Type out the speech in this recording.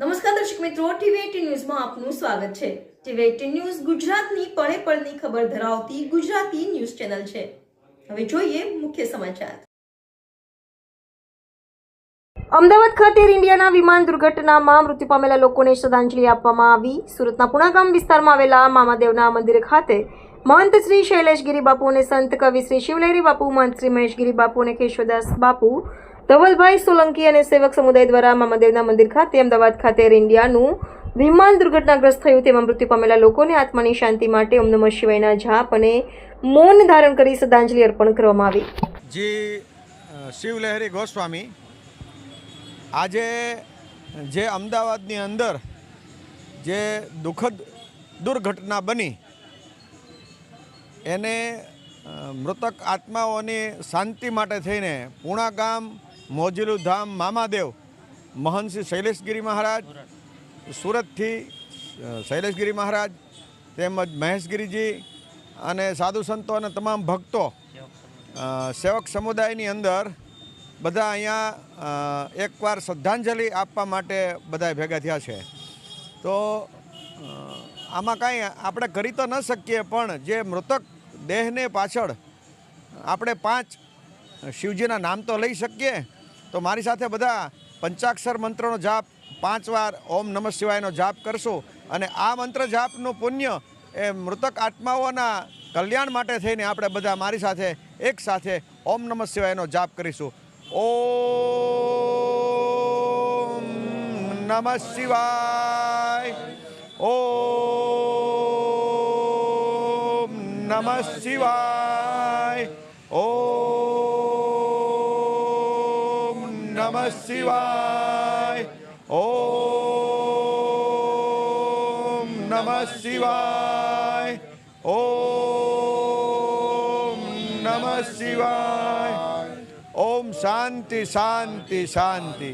નમસ્કાર દર્શક મિત્રો ટીવી ન્યૂઝમાં આપનું સ્વાગત છે. ટીવી ન્યૂઝ ગુજરાતની પળે પળની ખબર ધરાવતી ગુજરાતી ન્યૂઝ ચેનલ છે. હવે જોઈએ મુખ્ય સમાચાર. અમદાવાદ ખાતે ઇન્ડિયાના વિમાન દુર્ઘટનામાં મૃત્યુ પામેલા લોકોને શ્રદ્ધાંજલિ આપવામાં આવી. સુરતના પુણાગામ વિસ્તારમાં આવેલા મામાદેવના મંદિર ખાતે મહંત શ્રી શૈલેષગીરી બાપુ અને સંત કવિ શ્રી શિવલેરી બાપુ, મહંત શ્રી મહેશગીરી બાપુ અને કેશવદાસ બાપુ ધવલભાઈ સોલંકી અને સેવક સમુદાય દ્વારા મામાદેવના મંદિર ખાતે અમદાવાદ ખાતે એર ઇન્ડિયાનું વિમાન દુર્ઘટનાગ્રસ્ત થયું. તેમાં મૃત્યુ પામેલા લોકોને આત્માની શાંતિ માટે ઓમ નમઃ શિવાયના જાપ અને મૌન ધારણ કરી શ્રદ્ધાંજલિ અર્પણ કરવામાં આવી. જે શિવલહેરી ગોસ્વામી, આજે જે અમદાવાદની અંદર જે દુઃખદ દુર્ઘટના બની, એને મૃતક આત્માઓની શાંતિ માટે થઈને પૂણા ગામ મોજીલું ધામ મામાદેવ મહંતશ્રી શૈલેષગીરી મહારાજ, સુરતથી શૈલેષગીરી મહારાજ, તેમજ મહેશગીરીજી અને સાધુ સંતો અને તમામ ભક્તો સેવક સમુદાયની અંદર બધા અહીંયા એકવાર શ્રદ્ધાંજલિ આપવા માટે બધા ભેગા થયા છે. તો આમાં કાંઈ આપણે કરી તો ન શકીએ, પણ જે મૃતક દેહને પાછળ આપણે પાંચ શિવજીના નામ તો લઈ શકીએ. તો મારી સાથે બધા પંચાક્ષર મંત્રનો જાપ પાંચ વાર ઓમ નમઃ શિવાયનો જાપ કરશો અને આ મંત્ર જાપનું પુણ્ય એ મૃતક આત્માઓના કલ્યાણ માટે થઈને આપણે બધા મારી સાથે એક સાથે ઓમ નમઃ શિવાયનો જાપ કરીશું. ઓમ નમઃ શિવાય. ઓમ નમઃ શિવાય. ઓમ નમઃ શિવાય ઓમ નમઃ શિવાય ઓમ નમઃ શિવાય ઓમ શાંતિ શાંતિ શાંતિ